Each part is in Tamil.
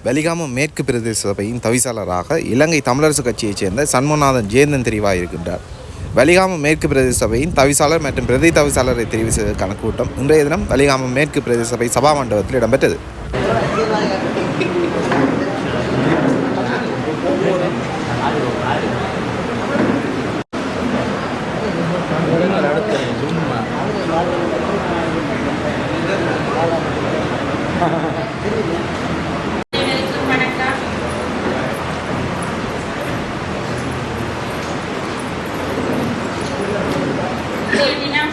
வெலிகாமம் மேற்கு பிரதேச சபையின் தவிசாளராக இலங்கை தமிழரசு கட்சியைச் சேர்ந்த சண்முகநாதன் ஜெயந்தன் தெரிவாயிருக்கின்றார் வலிகாம மேற்கு பிரதேச சபையின் தவிசாளர் மற்றும் பிரதி தவிசாளரை தெரிவு செய்வதற்கான கூட்டம் இன்றைய தினம் வலிகாம மேற்கு பிரதேச சபை சபா மண்டபத்தில் இடம்பெற்றது அனைவருக்கும் வணக்கம் இன்றைய தினம்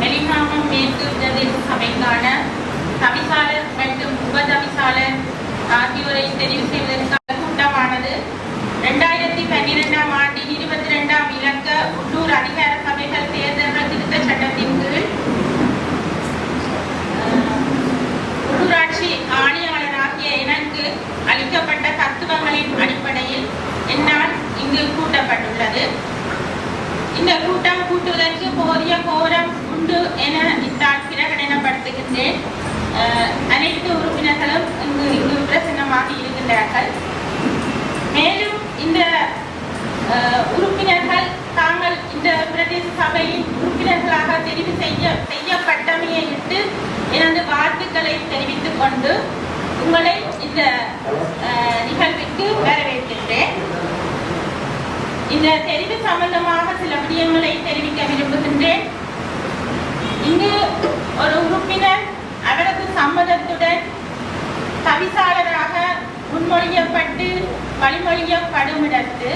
வெளிமாமம் மேற்கு பிரதேச சபைக்கான தவிசாளர் மற்றும் உபதவிசாளர் ஆகியோரை தெரிவு செய்வதற்கான கூட்டமானது இரண்டாயிரத்தி பன்னிரெண்டாம் ஆண்டின் இருபத்தி ரெண்டாம் இலக்க உள்ளூர் அதிகார சபைகள் தேர்தல்கள் திருத்த சட்டத்தின் கீழ் உள்ளூராட்சி ஆணையாளராகிய எனக்கு அளிக்கப்பட்ட தத்துவங்களின் அடிப்படையில் என்னால் இங்கு கூட்டப்பட்டுள்ளது. இந்த கூட்டம் கூட்டுவதற்கு போதிய கோரம் உண்டு என இத்தால் பிரகடனப்படுத்துகின்றேன். அனைத்து உறுப்பினர்களும் இங்கு இங்கு பிரசன்னமாக இருக்கின்றார்கள். மேலும் இந்த உறுப்பினர்கள் தாங்கள் இந்த பிரதேச சபையின் உறுப்பினர்களாக தெரிவு செய்ய செய்யப்பட்டமையை இட்டு எனது வாழ்த்துக்களை தெரிவித்துக் கொண்டு உங்களை இந்த அஹ், நிகழ்விற்கு வரவேற்கின்றேன். இந்த தெரிவு சம்பந்தமாக சில விடயங்களை தெரிவிக்க விரும்புகின்றேன். இங்கு ஒரு உறுப்பினர் அவரது சம்மதத்துடன் தவிசாளராக முன்மொழியப்பட்டு வழிமொழியப்படும் இடத்து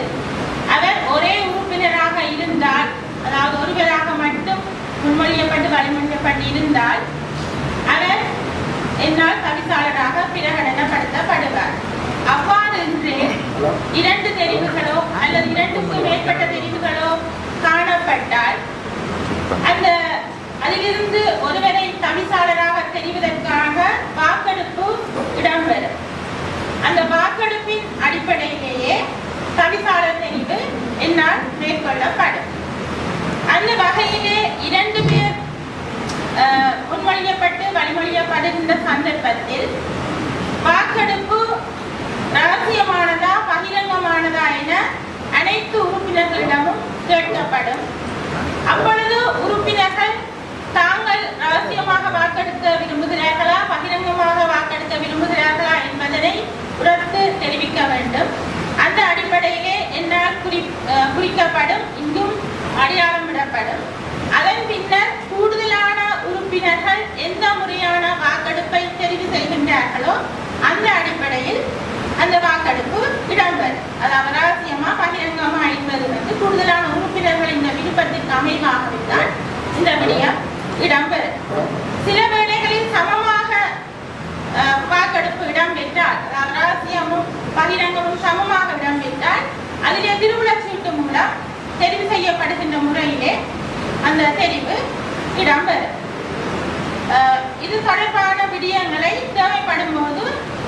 அவர் ஒரே உறுப்பினராக இருந்தால் அதாவது ஒருவராக மட்டும் முன்மொழியப்பட்டு வழிமொழியப்பட்டு இருந்தால் அவர் என்னால் தவிசாளராக பிரகடனப்படுத்தப்படுவார். அவ்வாறு இன்று இரண்டு தெரிவுகளோ அல்லது இரண்டுக்கும் மேற்பட்ட தெரிவுகளோ காணப்பட்டால் அந்த அதிலிருந்து ஒருவரை தவிசாளராக தெரிவதற்காக வாக்கெடுப்பு இடம்பெறும். அந்த வாக்கெடுப்பின் அடிப்படையிலேயே தவிசாளர் தெரிவு என்னால் மேற்கொள்ளப்படும். அந்த வகையிலே இரண்டு பேர் முன்மொழியப்பட்டு வழிமொழியப்படுகின்ற சந்தர்ப்பத்தில் வாக்கெடுப்பு ரகசியமானதா பகிரங்கமானதா என அனைத்து உறுப்பினர்களிடமும் கேட்கப்படும். அப்பொழுது உறுப்பினர்கள் தாங்கள் ரகசியமாக வாக்கெடுக்க விரும்புகிறார்களா? பகிரங்கமாக வாக்கெடுக்க விரும்புகிறார்களா என்பதனை உரத்து தெரிவிக்க வேண்டும். அந்த அடிப்படையிலே என்னால் குறி குறிக்கப்படும் இங்கும் அடையாளமிடப்படும். அதன் பின்னர் கூடுதலான உறுப்பினர்கள் எந்த முறையான வாக்கெடுப்பை தெரிவு செய்கின்றார்களோ அந்த அடிப்படையில் அந்த வாக்கெடுப்பு இடம்பெறும் அதாவது ரகசியமா பகிரங்கமா என்பது வந்து கூடுதலான உறுப்பினர்கள் இந்த விருப்பத்திற்கு அமைவாகத்தான் இந்த விடயம் இடம்பெறும் சில வேளைகளில் சமமாக அஹ், வாக்கெடுப்பு இடம்பெற்றால் அதாவது ரகசியமும் பகிரங்கமும் சமமாக இடம்பெற்றால் அதிலே திருவிழச் தெரிவு செய்யப்படுகின்ற முறையிலே அந்த தெரிவு இடம்பெறும். இது தொடர்பான விடயங்களை தேவைப்படும் போது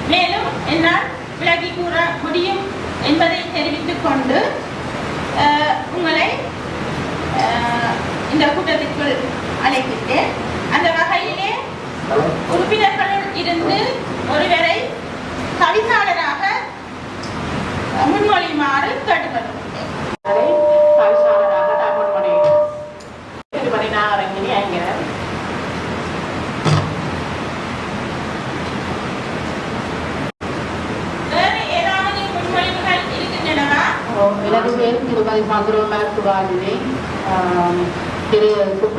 மேலும் என்னால் விலகி கூற முடியும் என்பதை தெரிவித்துக் கொண்டு உங்களை அஹ், இந்த கூட்டத்திற்குள் அழைக்கின்றேன். அந்த வகையிலே உறுப்பினர்களுள் இருந்து ஒருவேளை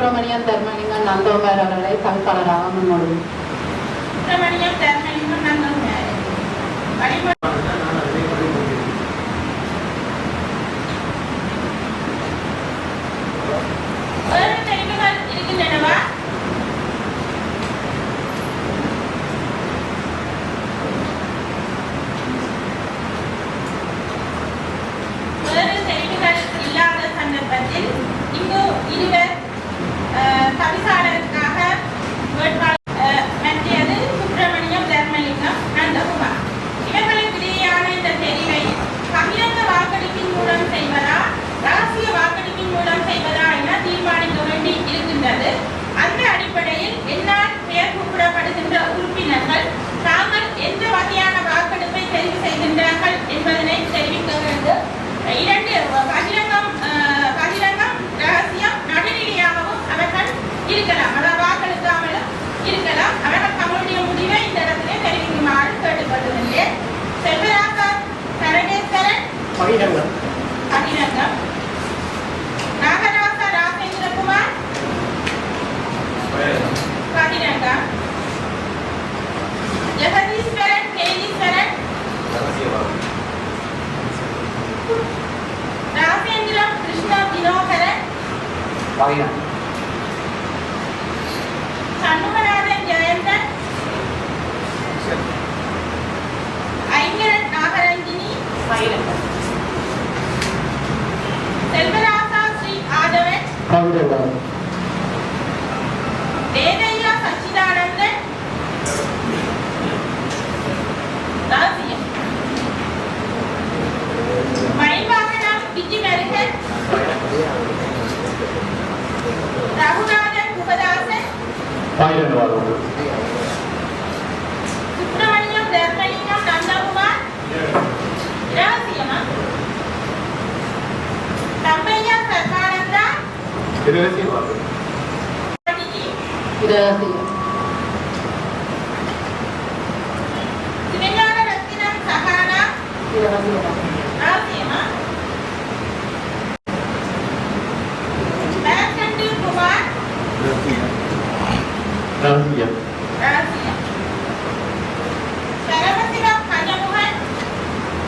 சுப்பிரமணியன் தர்மலிங்கன் நந்தகுமார் அவர்களை தவிசாளராக முன்மொழி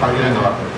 限らなかった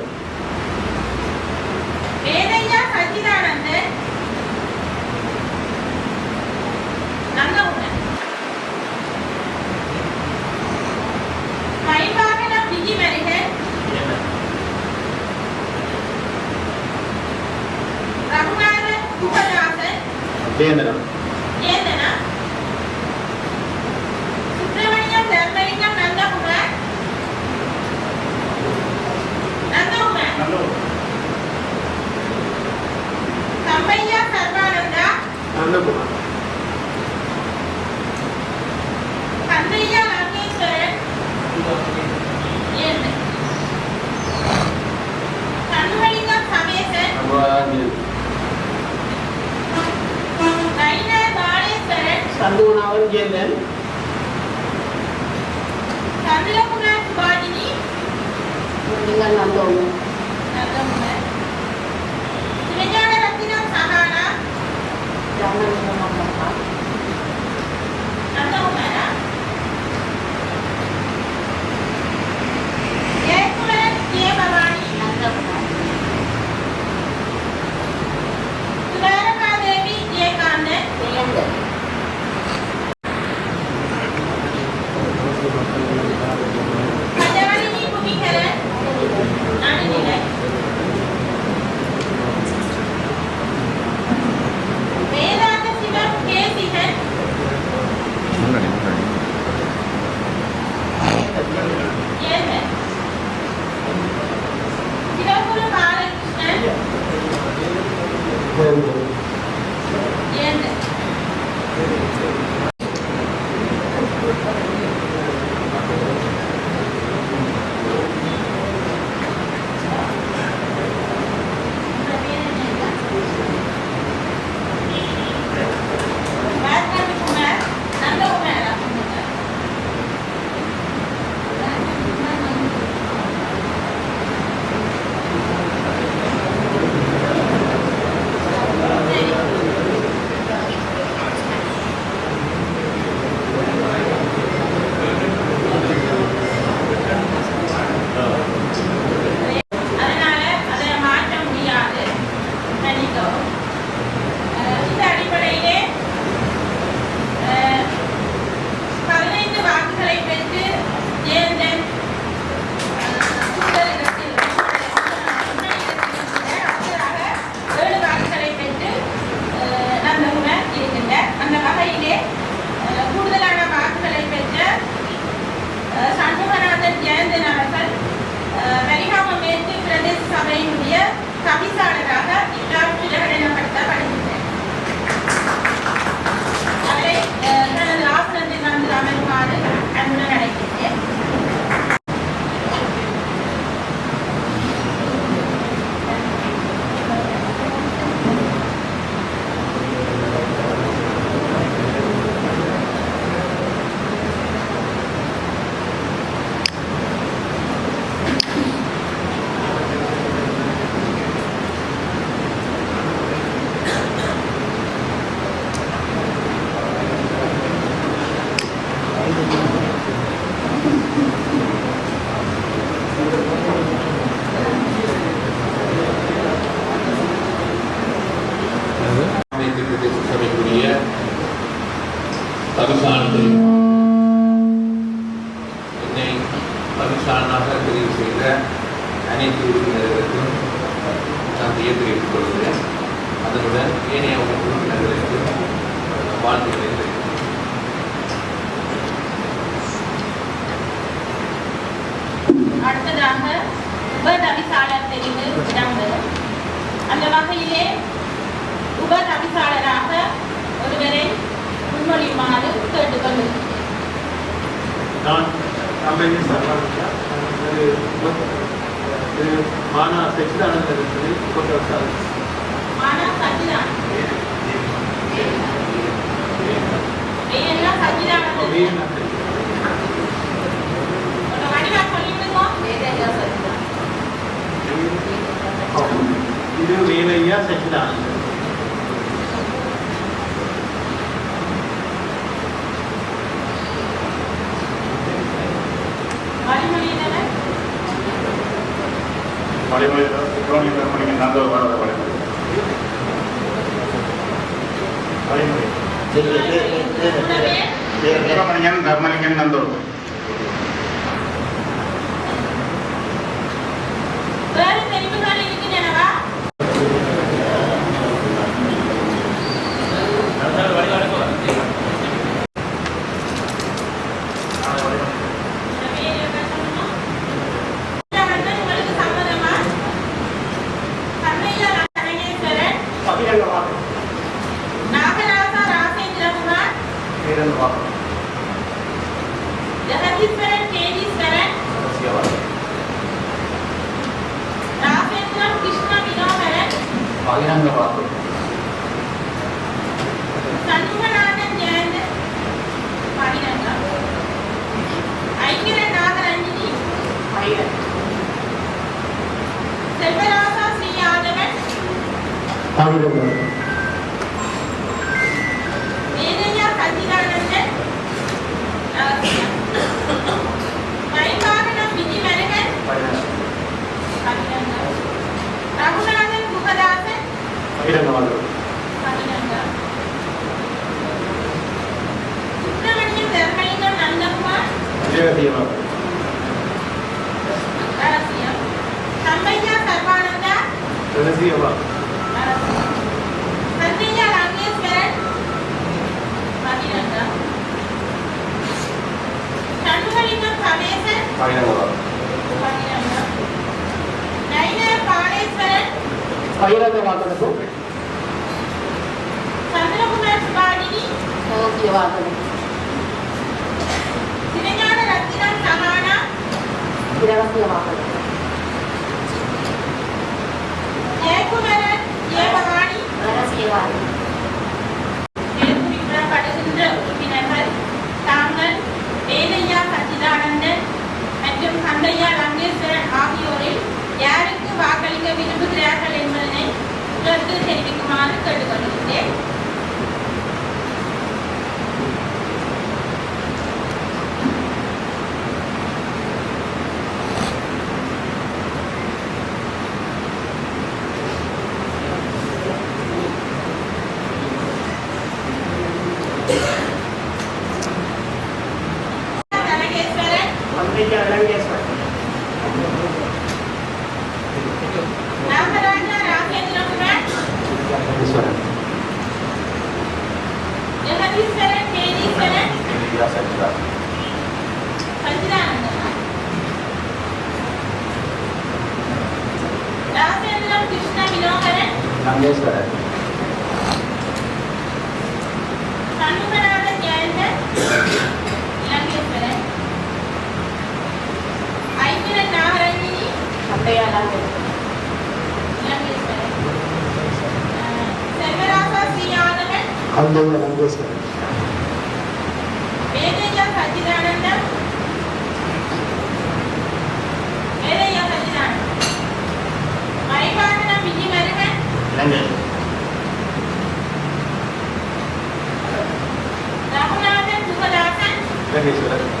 வருகிறது அடுத்ததாக உபதவிசாளர் அந்த வகையிலே உபதவிசாளராக ஒருவரை இது வேலையா சச்சிதான் மலைமலை சுப்பிரமணியம் நாங்கள் ಹೆಣ್ಣಂದಳು నాగరాజ రాసేంద్ర కుమార్ அபிநங்க பார்க்கிறோம் செல்வராசா ஸ்ரீயாதவன். பன்னிரண்டாம் வகுப்பு ரகசியமா பயிரங்க வாக்கெடுப்பு ஓகேவா சிவஞான ரத்தினம் சகானா இரகசியமாக ஜெயகுமரன் ஜெயபவானி ரகசியவாதி సంచిరా సంచిరా నందేశ్వర That.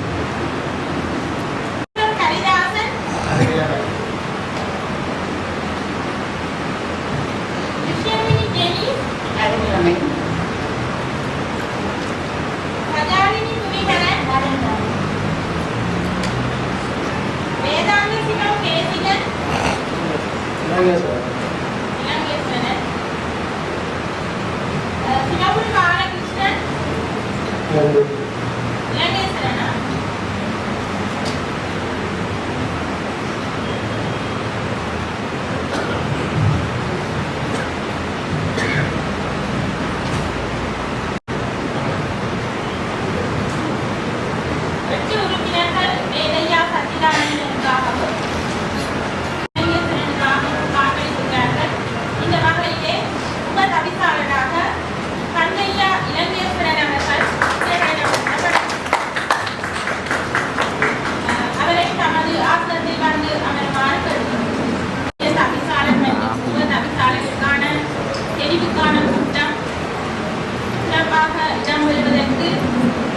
சிறப்பாக இடம்பெறுவதற்கு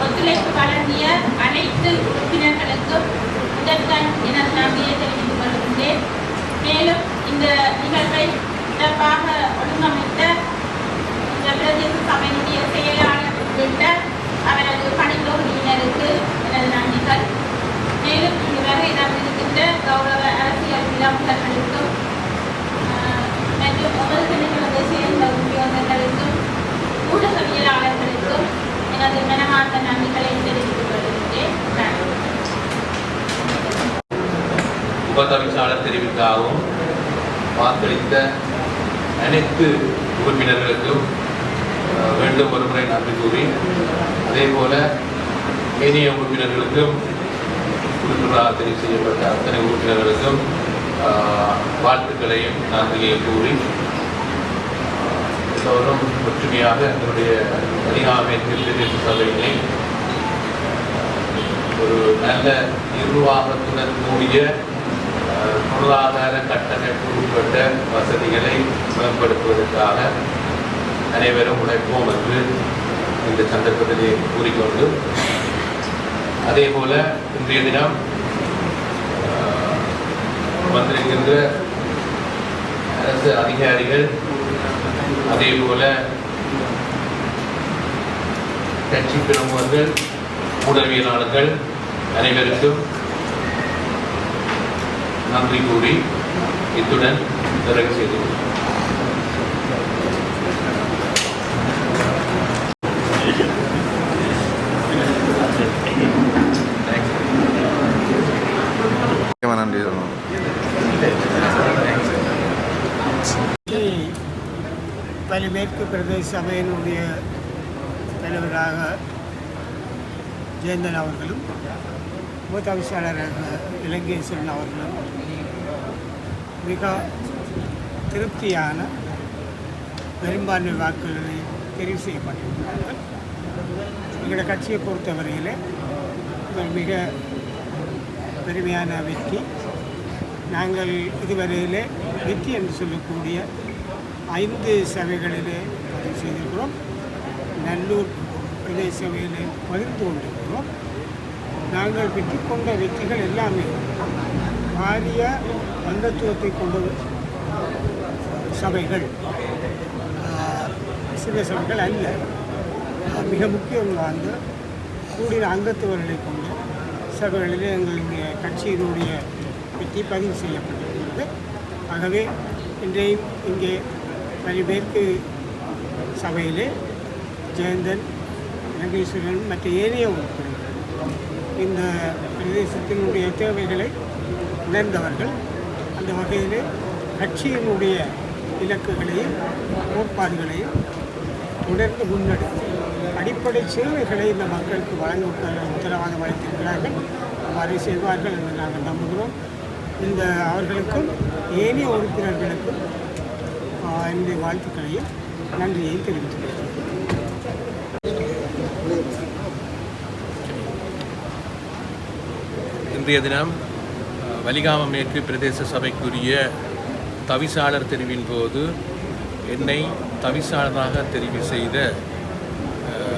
ஒத்துழைப்பு வழங்கிய அனைத்து உறுப்பினர்களுக்கும் இதற்கான எனது நம்பியை தெரிவித்துக் கொள்கின்றேன். மேலும் இந்த நிகழ்வை சிறப்பாக ஒழுங்கமைத்த இந்த பிரதேச சபையினுடைய செயலாளர் உள்ளிட்ட அவரது பணித்தொகுதியினருக்கு எனது நன்றிகள். மேலும் இங்கு நான் இருக்கின்ற கௌரவ அரசியல் பிரமுகர்களுக்கும் ஆஹ், மற்றும் ஒவ்வொரு திணைக்களத்தை சேர்ந்த உத்தியோகங்களுக்கும் ஊடகவியலாளர்களுக்கும் எனது மனமார்ந்த நன்றிகளை தெரிவித்துக் கொள்கிறேன். நன்றி. உபதவிசாளர் தெரிவித்தாகவும் வாக்களித்த அனைத்து உறுப்பினர்களுக்கும் வேண்டும் ஒருமுறை நன்றி கூறி அதே போல ஏனைய உறுப்பினர்களுக்கும் உறுப்பினராக தெரிவு செய்யப்பட்ட அத்தனை உறுப்பினர்களுக்கும் வாழ்த்துக்களையும் நன்றியையும் கூறி அஹ், ஒற்றுமையாக எங்களுடைய அதிகாமை பிரதேச சபையினை ஒரு நல்ல நிர்வாகத்துடன் கூடிய பொருளாதார கட்டமைப்பு உட்பட்ட வசதிகளை மேம்படுத்துவதற்காக அனைவரும் உழைப்போம் என்று இந்த சந்தர்ப்பத்திலே கூறிக்கொண்டு அதே போல இன்றைய தினம் வந்திருக்கின்ற அரசு அதிகாரிகள் அதே போல கட்சி பிரமுகர்கள் ஊடகவியலாளர்கள் அனைவருக்கும் நன்றி கூறி இத்துடன் நிறைவு செய்து நன்றி. சொல்லணும் பிரதேச சபையினுடைய தலைவராக ஜெயந்தன் அவர்களும் மூத்தவிசாளராக இலங்கேஸ்வரன் அவர்களும் மிக திருப்தியான பெரும்பான்மை வாக்குகளை தெரிவு செய்யப்பட்டிருக்கிறார்கள். எங்களுடைய கட்சியை பொறுத்தவரையில் இது மிக பெருமையான வெற்றி. நாங்கள் இதுவரையிலே வெற்றி என்று சொல்லக்கூடிய ஐந்து சபைகளிலே பதிவு செய்திருக்கிறோம். நல்லூர் பிரதேச சபையிலே பகிர்ந்து கொண்டிருக்கிறோம். நாங்கள் பெற்றுக்கொண்ட வெற்றிகள் எல்லாமே பாரிய அங்கத்துவத்தை கொண்ட சபைகள் சில சபைகள் அல்ல. மிக முக்கியம் வாய்ந்த கூடிய அங்கத்துவர்களை கொண்ட சபைகளிலே எங்களுடைய கட்சியினுடைய வெற்றி பதிவு செய்யப்பட்டிருக்கிறது. ஆகவே இன்றையும் இங்கே பல்வேற்கு சபையிலே ஜெயந்தன் லங்கேஸ்வரன் மற்ற ஏனைய உறுப்பினர்கள். இந்த பிரதேசத்தினுடைய தேவைகளை உணர்ந்தவர்கள் அந்த வகையிலே கட்சியினுடைய இலக்குகளையும் கோட்பாடுகளையும் தொடர்ந்து முன்னெடுத்து அடிப்படை சேவைகளை இந்த மக்களுக்கு வழங்க உத்தரவாதம் அளித்திருக்கிறார்கள். அவ்வாறு செய்வார்கள் என்று நாங்கள் நம்புகிறோம். இந்த அவர்களுக்கும் ஏனைய உறுப்பினர்களுக்கும் என்னுடைய வாழ்த்துக்களையும் நன்றியையும் தெரிவித்துக் இன்றைய தினம் வலிகாமம் மேற்கு பிரதேச சபைக்குரிய தவிசாளர் தெரிவின் போது என்னை தவிசாளராக தெரிவு செய்த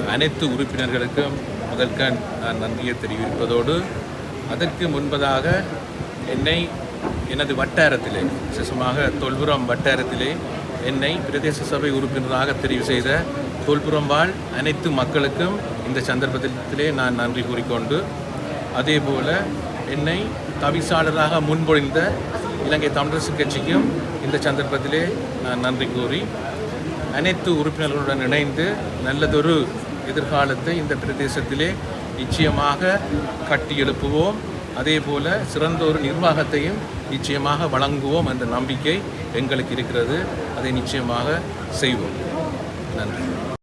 அனைத்து உறுப்பினர்களுக்கும் முதற்கண் நான் நன்றியை தெரிவிப்பதோடு அதற்கு முன்பதாக என்னை எனது வட்டாரத்திலே விசேஷமாக தொல்புரம் வட்டாரத்திலே என்னை பிரதேச சபை உறுப்பினராக தெரிவு செய்த தொல்புரம் வாழ் அனைத்து மக்களுக்கும் இந்த சந்தர்ப்பத்திலே நான் நன்றி கூறிக்கொண்டு அதேபோல என்னை தவிசாளராக முன்மொழிந்த இலங்கை தமிழரசு கட்சிக்கும் இந்த சந்தர்ப்பத்திலே நான் நன்றி கூறி அனைத்து உறுப்பினர்களுடன் இணைந்து நல்லதொரு எதிர்காலத்தை இந்த பிரதேசத்திலே நிச்சயமாக கட்டி எழுப்புவோம் அதே போல் சிறந்த ஒரு நிர்வாகத்தையும் நிச்சயமாக வழங்குவோம் என்ற நம்பிக்கை எங்களுக்கு இருக்கிறது. அதை நிச்சயமாக செய்வோம். நன்றி.